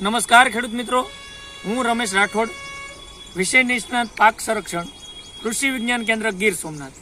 નમસ્કાર, ખેડૂત મિત્રો. હું રમેશ રાઠોડ, વિષય નિષ્ણાત પાક સંરક્ષણ, કૃષિ વિજ્ઞાન કેન્દ્ર ગીર સોમનાથ.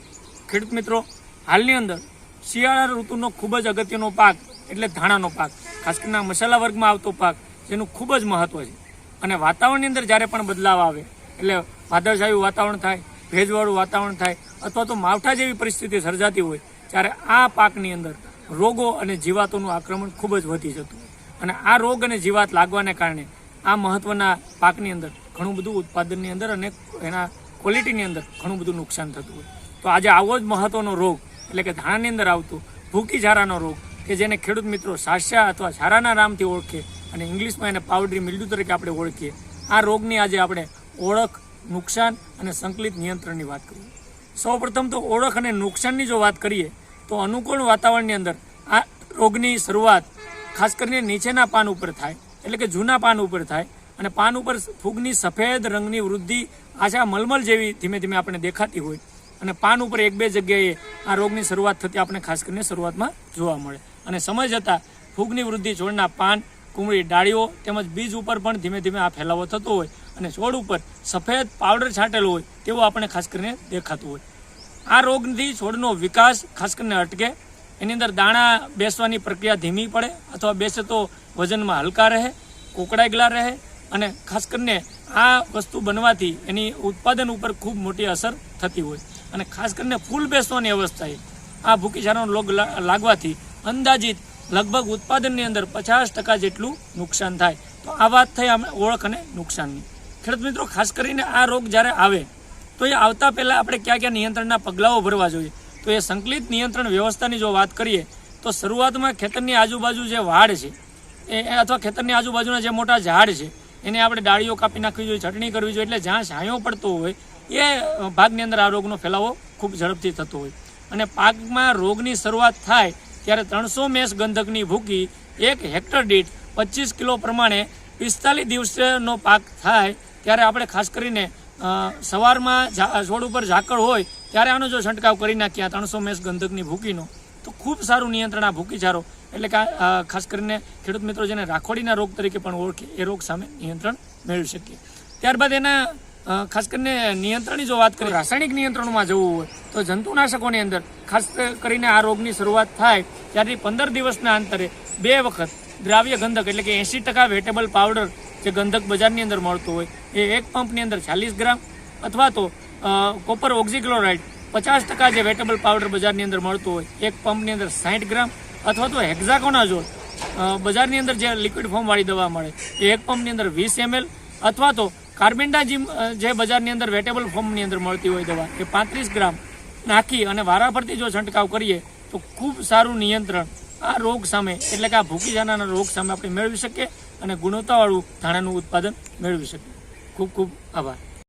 ખેડૂત મિત્રો, હાલની અંદર શિયાળા ઋતુનો ખૂબ જ અગત્યનો પાક, એટલે ધાણાનો પાક, ખાસ કરીને મસાલા વર્ગમાં આવતો પાક, જેનું ખૂબ જ મહત્વ છે. અને વાતાવરણની અંદર જ્યારે પણ બદલાવ આવે, એટલે વાદળછાયું વાતાવરણ થાય, ભેજવાળું વાતાવરણ થાય, અથવા તો માવઠા જેવી પરિસ્થિતિ સર્જાતી હોય, ત્યારે આ પાકની અંદર રોગો અને જીવાતોનું આક્રમણ ખૂબ જ વધી જતું. અને આ રોગ અને જીવાત લાગવાને કારણે આ મહત્વના પાકની અંદર ઘણું બધું ઉત્પાદનની અંદર અને એના ક્વોલિટીની અંદર ઘણું બધું નુકસાન થતું હોય. તો આજે આવો જ મહત્વનો રોગ, એટલે કે ધાણાની અંદર આવતું ભૂકી ઝારાનો રોગ, કે જેને ખેડૂત મિત્રો સાસ્યા અથવા ઝારાના નામથી ઓળખે અને ઇંગ્લિશમાં એને પાવડરી મિલ્ડુ તરીકે આપણે ઓળખીએ, આ રોગની આજે આપણે ઓળખ, નુકસાન અને સંકલિત નિયંત્રણની વાત કરીએ. સૌપ્રથમ તો ઓળખ અને નુકસાનની જો વાત કરીએ, તો અનુકૂળ વાતાવરણની અંદર આ રોગની શરૂઆત ખાસ કરીને નીચેના પાન ઉપર થાય, એટલે કે જૂના પાન ઉપર થાય, અને પાન ઉપર ફૂગની સફેદ રંગની વૃદ્ધિ આછા મલમલ જેવી ધીમે ધીમે આપણે દેખાતી હોય. અને પાન ઉપર એક બે જગ્યાએ આ રોગની શરૂઆત થતી આપણે ખાસ કરીને શરૂઆતમાં જોવા મળે. અને સમય જતાં ફૂગની વૃદ્ધિ છોડના પાન કુમળી ડાળીઓ તેમજ બીજ ઉપર પણ ધીમે ધીમે આ ફેલાવો થતો હોય અને છોડ ઉપર સફેદ પાવડર છાંટેલો હોય તેવો આપણે ખાસ કરીને દેખાતું હોય. આ રોગથી છોડનો વિકાસ ખાસ કરીને અટકે એની અંદર દાણા બેસવાની પ્રક્રિયા ધીમી પડે અથવા બેસે તો વજનમાં હલકા રહે કોકડાયેલા રહે અને ખાસ કરીને આ વસ્તુ બનવાથી એની ઉત્પાદન ઉપર ખૂબ મોટી અસર થતી હોય. અને ખાસ કરીને ફૂલ બેસવાની અવસ્થાએ આ ભૂકીચારાનો રોગ લાગવાથી અંદાજિત લગભગ ઉત્પાદનની અંદર પચાસ ટકા જેટલું નુકસાન થાય. તો આ વાત થઈ આપણે ઓળખ અને નુકસાનની. ખેડૂત મિત્રો, ખાસ કરીને આ રોગ જ્યારે આવે, તો એ આવતા પહેલાં આપણે ક્યાં ક્યાં નિયંત્રણના પગલાઓ ભરવા જોઈએ? તો એ સંકલિત નિયંત્રણ વ્યવસ્થાની જો વાત કરીએ, તો શરૂઆતમાં ખેતરની આજુબાજુ જે વાડ છે, એ અથવા ખેતરની આજુબાજુના જે મોટા ઝાડ છે, એને આપણે ડાળીઓ કાપી નાખવી જોઈએ, ચટણી કરવી જોઈએ, એટલે જ્યાં છાંયો પડતો હોય, એ ભાગની અંદર આ રોગનો ફેલાવો ખૂબ ઝડપથી થતો હોય. અને પાકમાં રોગની શરૂઆત થાય ત્યારે ત્રણસો મેસ ગંધકની ભૂકી, એક હેક્ટર દીઠ પચીસ કિલો પ્રમાણે પિસ્તાલીસ દિવસનો પાક થાય, ત્યારે આપણે ખાસ કરીને સવારમાં છોડ ઉપર ઝાકળ હોય ત્યારે આનો જો છંટકાવ કરી નાખીએ આ ત્રણસો મેસ ગંધકની ભૂકીનો, તો ખૂબ સારું નિયંત્રણ આ ભૂકી ચારો એટલે કે ખાસ કરીને ખેડૂત મિત્રો જેને રાખોડીના રોગ તરીકે પણ ઓળખે, એ રોગ સામે નિયંત્રણ મેળવી શકીએ. ત્યારબાદ એના ખાસ કરીને નિયંત્રણની જો વાત કરીએ, રાસાયણિક નિયંત્રણમાં જવું હોય, તો જંતુનાશકોની અંદર ખાસ કરીને આ રોગની શરૂઆત થાય ત્યારથી પંદર દિવસના અંતરે બે વખત દ્રાવ્ય ગંધક, એટલે કે એંસી ટકા વેટેબલ પાવડર જે ગંધક બજારની અંદર મળતું હોય, એ એક પંપની અંદર ચાલીસ ગ્રામ અથવા તો કોપર ઓક્ઝીક્લોરાઇડ પચાસ ટકા જે વેટેબલ પાવડર બજારની અંદર મળતો હોય એક પંપની અંદર સાઠ ગ્રામ અથવા તો હેક્ઝાકોનાઝોલ અ, બજારની અંદર જે લિક્વિડ ફોર્મવાળી દવા મળે એ એક પંપની અંદર વીસ એમએલ અથવા તો કાર્બેન્ડાજીમ જે બજારની અંદર વેટેબલ ફોર્મની અંદર મળતી હોય દવા એ પાંત્રીસ ગ્રામ નાખી અને વારાફરતી જો છંટકાવ કરીએ તો ખૂબ સારું નિયંત્રણ. આ રોગ સામે એટલે કે આ ભૂકી જાનાના રોગ સામે આપણે મેળવી શકીએ અને ગુણવત્તાવાળું ધાણાનું ઉત્પાદન મેળવી શકીએ. ખૂબ ખૂબ આભાર.